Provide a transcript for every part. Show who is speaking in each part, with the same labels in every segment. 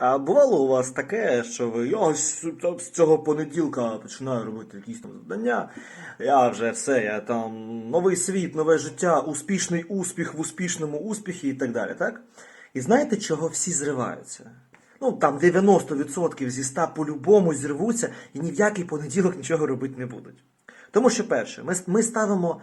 Speaker 1: А бувало у вас таке, що ви я з, цього понеділка починаю робити якісь там завдання. Я вже все, я там новий світ, нове життя, успішний успіх в успішному успіхі і так далі, так? І знаєте, чого всі зриваються? Ну, там 90% зі 100 по-любому зірвуться і ні в який понеділок нічого робити не будуть. Тому що, перше, ми, ми ставимо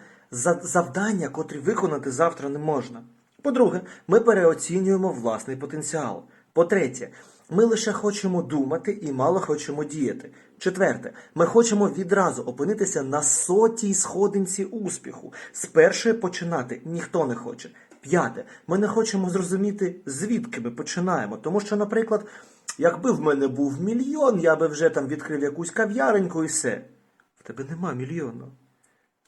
Speaker 1: завдання, котрі виконати завтра не можна. По-друге, ми переоцінюємо власний потенціал. По-третє, ми лише хочемо думати і мало хочемо діяти. Четверте, ми хочемо відразу опинитися на сотій сходинці успіху. З першої починати ніхто не хоче. П'яте, ми не хочемо зрозуміти, звідки ми починаємо. Тому що, наприклад, якби в мене був мільйон, я би вже там відкрив якусь кав'яреньку і все. В тебе нема мільйону.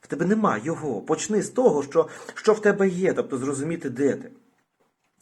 Speaker 1: В тебе нема його. Почни з того, що, що в тебе є, тобто зрозуміти, де ти.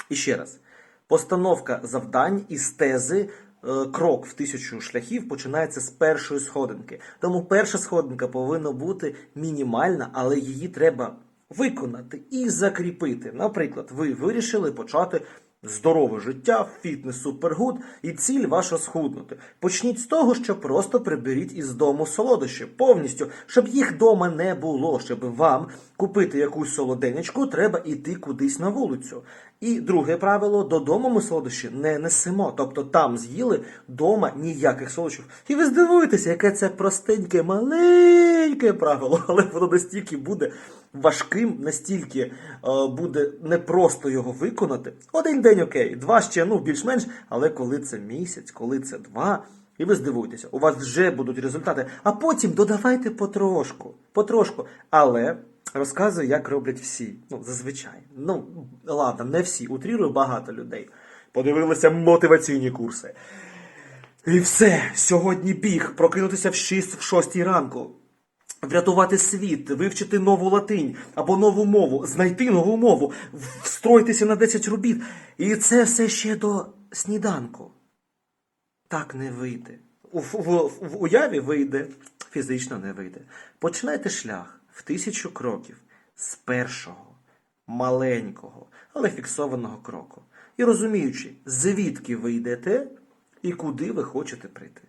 Speaker 1: І ще раз, постановка завдань із тези е, крок в тисячу шляхів починається з першої сходинки. Тому перша сходинка повинна бути мінімальна, але її треба виконати і закріпити. Наприклад, ви вирішили почати здорове життя, фітнес, супергуд, і ціль ваша схуднути. Почніть з того, що просто приберіть із дому солодощі повністю, щоб їх дома не було, щоб вам купити якусь солоденечку, треба йти кудись на вулицю. І друге правило: додому ми солодощі не несемо. Тобто там з'їли дома ніяких солодощів. І ви здивуєтеся, яке це простеньке, маленьке правило, але воно настільки буде важким, настільки е, буде непросто його виконати. Один день окей, два ще ну більш-менш, але коли це місяць, коли це два. І ви здивуєтеся, у вас вже будуть результати, а потім додавайте потрошку, потрошку. Але розказую, як роблять всі. Ну, зазвичай. Ну, ладно, не всі. Утрірую багато людей. Подивилися мотиваційні курси. І все, сьогодні біг, прокинутися в 6 в 6 ранку. Врятувати світ, вивчити нову латинь або нову мову, знайти нову мову, встроїтися на 10 робіт. І це все ще до сніданку. Так не вийде. В, в, в уяві вийде, фізично не вийде. Починайте шлях в тисячу кроків з першого, маленького, але фіксованого кроку. І розуміючи, звідки ви йдете і куди ви хочете прийти.